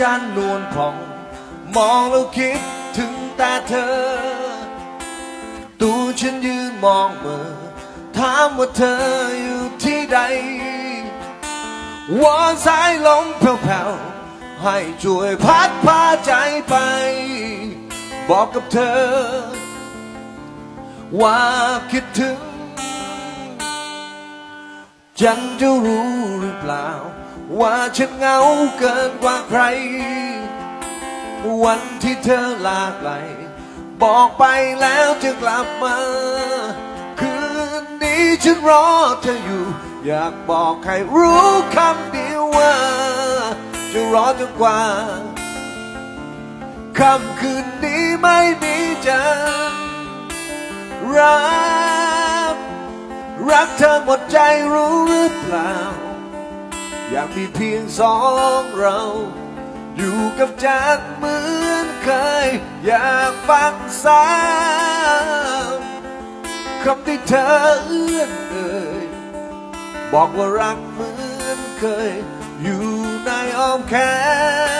จันทร์นวลผ่อง มองแล้วคิดถึงแต่เธอ ตัวฉันยืนมองเมื่อถามว่าเธออยู่ที่ใดวอนสายลมแผ่วๆให้ช่วยพัดพาใจไป บอกกับเธอ ว่าคิดถึง ฉันจะรู้หรือเปล่า ว่าฉันเหงาเกินกว่าใคร วันที่เธอลาไกลบอกไปแล้วจะกลับมา คืนนี้ฉันรอเธออยู่ อยากบอกให้รู้คำเดียวว่า จะรอจนกว่าค่ำคืนนี้ไม่มีจันทร์รัก รักเธอหมดใจรู้หรือเปล่า อยากมีเพียงสองเรา อยู่กับจักเหมือนเคย อยากฟังซ้ำคำที่เธอเอื้อนเอ่ยบอกว่ารักเหมือนเคย อยู่ในอ้อมแขน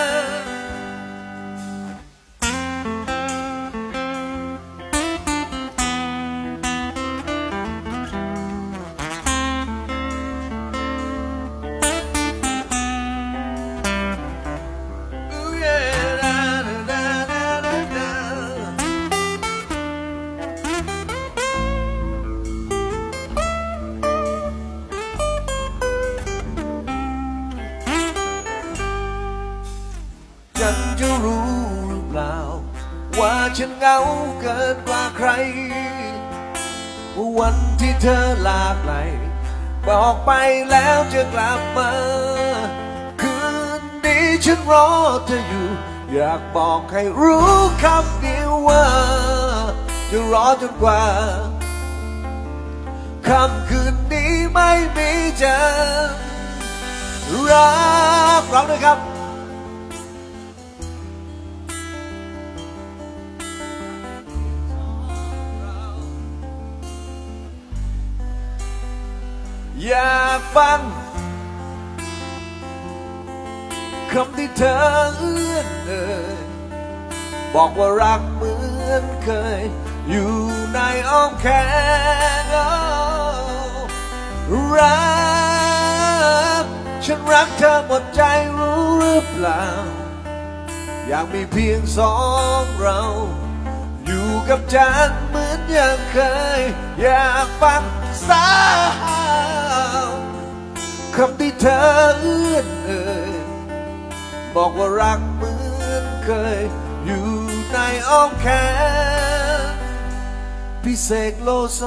ว่าฉันเหงาเกินกว่าใคร วันที่เธอลาไกลบอกไปแล้วจะกลับมา คืนนี้ฉันรอเธออยู่ อยากบอกให้รู้คำเดียวว่า จะรอจนกว่าค่ำคืนนี้ไม่มีจันทร์รักร้องด้วยครับ อยากฟังคำที่เธอเอื้อนเอ่ยบอกว่ารักเหมือนเคย อยู่ในอ้อมแขนโอ้รัก ฉันรักเธอหมดใจรู้หรือเปล่า อยากมีเพียงสองเรา อยู่กับจันเหมือนอย่างเคย อยากฟังสา คำที่เธอเอื้อนเอ่ยบอกว่ารักเหมือนเคย อยู่ในอ้อมแขนพิเศษโลโซ